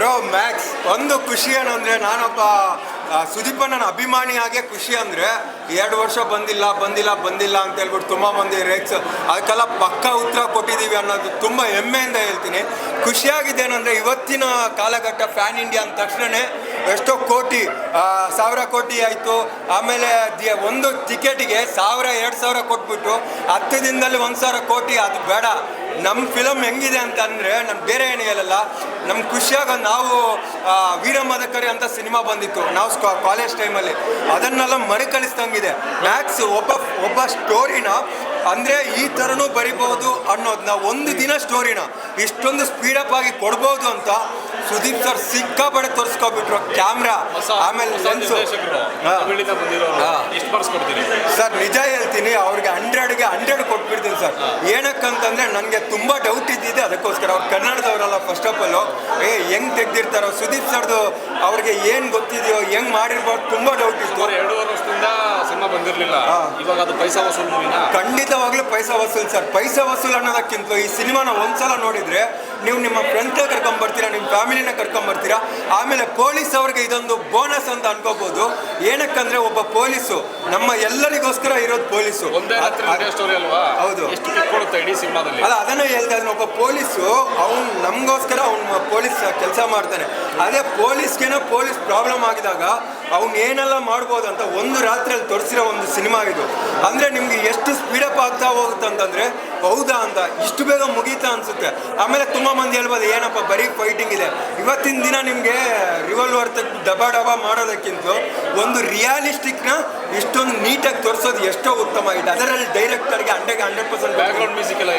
Bro Max ಒಂದು ಖುಷಿ ಏನಂದ್ರೆ ನಾನೊಬ್ಬ ಸುದೀಪ ನನ್ನ ಅಭಿಮಾನಿ ಅಭಿಮಾನಿಯಾಗೆ ಖುಷಿ ಅಂದರೆ ಎರಡು ವರ್ಷ ಬಂದಿಲ್ಲ ಬಂದಿಲ್ಲ ಬಂದಿಲ್ಲ ಅಂತ ಹೇಳ್ಬಿಟ್ಟು ತುಂಬ ಮಂದಿ ರೇಕ್ಸ್ ಅದಕ್ಕೆಲ್ಲ ಪಕ್ಕ ಉತ್ತರ ಕೊಟ್ಟಿದ್ದೀವಿ ಅನ್ನೋದು ತುಂಬ ಹೆಮ್ಮೆಯಿಂದ ಹೇಳ್ತೀನಿ. ಖುಷಿಯಾಗಿದೆ ಏನಂದರೆ ಇವತ್ತಿನ ಕಾಲಘಟ್ಟ ಫ್ಯಾನ್ ಇಂಡಿಯಾ ಅಂದ ತಕ್ಷಣನೇ ಎಷ್ಟೋ ಕೋಟಿ ಸಾವಿರ ಕೋಟಿ ಆಯಿತು. ಆಮೇಲೆ ಒಂದು ಟಿಕೆಟಿಗೆ ಸಾವಿರ, ಎರಡು ಸಾವಿರ ಕೊಟ್ಬಿಟ್ಟು ಹತ್ತು ದಿನದಲ್ಲಿ ಒಂದು ಸಾವಿರ ಕೋಟಿ, ಅದು ಬೇಡ. ನಮ್ಮ ಫಿಲಮ್ ಹೆಂಗಿದೆ ಅಂತ ಅಂದರೆ ನಾನು ಬೇರೆ ಏನು ಹೇಳಲ್ಲ. ನಮ್ಮ ಖುಷಿಯಾಗ ನಾವು ವೀರ ಮದಕರಿ ಅಂತ ಸಿನಿಮಾ ಬಂದಿತ್ತು. ನಾವು ಕಾಲೇಜ್ ಟೈಮಲ್ಲಿ ಅದನ್ನೆಲ್ಲ ಮರುಕಳಿಸ್ದಂಗಿದೆ. ಮ್ಯಾಕ್ಸ್ ಒಬ್ಬ ಒಬ್ಬ ಸ್ಟೋರಿನ ಅಂದರೆ ಈ ಥರನೂ ಬರಿಬೋದು ಅನ್ನೋದನ್ನ ಒಂದು ದಿನ ಸ್ಟೋರಿನ ಇಷ್ಟೊಂದು ಸ್ಪೀಡಪ್ ಆಗಿ ಕೊಡ್ಬೋದು ಅಂತ ಸುದೀಪ್ ಸರ್ ಸಿಕ್ಕಾಪಡೆ ತೋರಿಸ್ಕೊಬಿಟ್ರು. ಕ್ಯಾಮ್ರಾ ಆಮೇಲೆ ಲೆನ್ಸು ಸರ್ ನಿಜ ಹೇಳ್ತೀನಿ ಅವ್ರಿಗೆ ಹಂಡ್ರೆಡ್ಗೆ ಹಂಡ್ರೆಡ್ ಕೊಟ್ಬಿಡ್ತೀನಿ ಸರ್. ಏನಕ್ಕಂತಂದ್ರೆ ನನಗೆ ತುಂಬ ಡೌಟ್ ಇದ್ದಿದೆ. ಅದಕ್ಕೋಸ್ಕರ ಅವ್ರು ಕನ್ನಡದವರಲ್ಲ ಫಸ್ಟ್ ಆಫ್ ಆಲ್ ಏ ಹೆಂಗ್ ತೆಗ್ದಿರ್ತಾರೋ ಸುದೀಪ್ ಸರ್ದು ಅವ್ರಿಗೆ ಏನು ಗೊತ್ತಿದೆಯೋ ಹೆಂಗ್ ಮಾಡಿರ್ಬೋದು ತುಂಬ ಡೌಟ್ ಇತ್ತು. ಎರಡು ವರ್ಷದಿಂದ ಸಿನಿಮಾ ಬಂದಿರಲಿಲ್ಲ. ಇವಾಗ ಅದು ಪೈಸಾ ವಸೂಲ್ ಖಂಡಿತವಾಗ್ಲೂ ಪೈಸಾ ವಸೂಲ್ ಸರ್. ಪೈಸಾ ವಸೂಲ್ ಅನ್ನೋದಕ್ಕಿಂತ ಈ ಸಿನಿಮಾನ ಒಂದ್ಸಲ ನೋಡಿದ್ರೆ ನೀವು ನಿಮ್ಮ ಫ್ರೆಂಡ್ನ ಕರ್ಕೊಂಬರ್ತೀರಾ ನಿಮ್ಮ ಫ್ಯಾಮಿಲಿನ ಕರ್ಕೊಂಬರ್ತೀರಾ ಆಮೇಲೆ ಪೊಲೀಸ್ ಅವ್ರಿಗೆ ಇದೊಂದು ಬೋನಸ್ ಅಂತ ಅನ್ಕೋಬಹುದು ಏನಕ್ಕಂದ್ರೆ ಒಬ್ಬ ಪೊಲೀಸು ನಮ್ಮ ಎಲ್ಲರಿಗೋಸ್ಕರ ಇರೋದು ಪೊಲೀಸು ಹೌದು. ಅಲ್ಲ ಅದನ್ನ ಹೇಳ್ತಾ ಇದ್ದಾನೆ. ಒಬ್ಬ ಪೊಲೀಸು ಅವ್ನು ನಮಗೋಸ್ಕರ ಅವ್ನು ಪೊಲೀಸ್ ಕೆಲಸ ಮಾಡ್ತಾನೆ. ಅದೇ ಪೊಲೀಸ್ಗೇನೋ ಪೊಲೀಸ್ ಪ್ರಾಬ್ಲಮ್ ಆಗಿದಾಗ ಅವ್ನು ಏನೆಲ್ಲ ಮಾಡ್ಬೋದು ಅಂತ ಒಂದು ರಾತ್ರಿಯಲ್ಲಿ ತೋರಿಸಿರೋ ಒಂದು ಸಿನಿಮಾ ಇದು. ಅಂದರೆ ಆಗ್ತಾ ಹೋಗುತ್ತೆ ಅಂತಂದರೆ ಹೌದಾ ಅಂತ, ಇಷ್ಟು ಬೇಗ ಮುಗೀತಾ ಅನ್ಸುತ್ತೆ. ಆಮೇಲೆ ತುಂಬ ಮಂದಿ ಹೇಳ್ಬೋದು, ಏನಪ್ಪ, ಬರೀ ಫೈಟಿಂಗ್ ಇದೆ. ಇವತ್ತಿನ ದಿನ ನಿಮಗೆ ರಿವಾಲ್ವರ್ ತೆಗೆದು ಡಬಾ ಡಬಾ ಮಾಡೋದಕ್ಕಿಂತ ಒಂದು ರಿಯಾಲಿಸ್ಟಿಕ್ನ ಇಷ್ಟೊಂದು ನೀಟಾಗಿ ತೋರಿಸೋದು ಎಷ್ಟೋ ಉತ್ತಮ ಇದೆ ಅದರಲ್ಲಿ ಡೈರೆಕ್ಟರ್ಗೆ hundred hundred percent background music ಎಲ್ಲ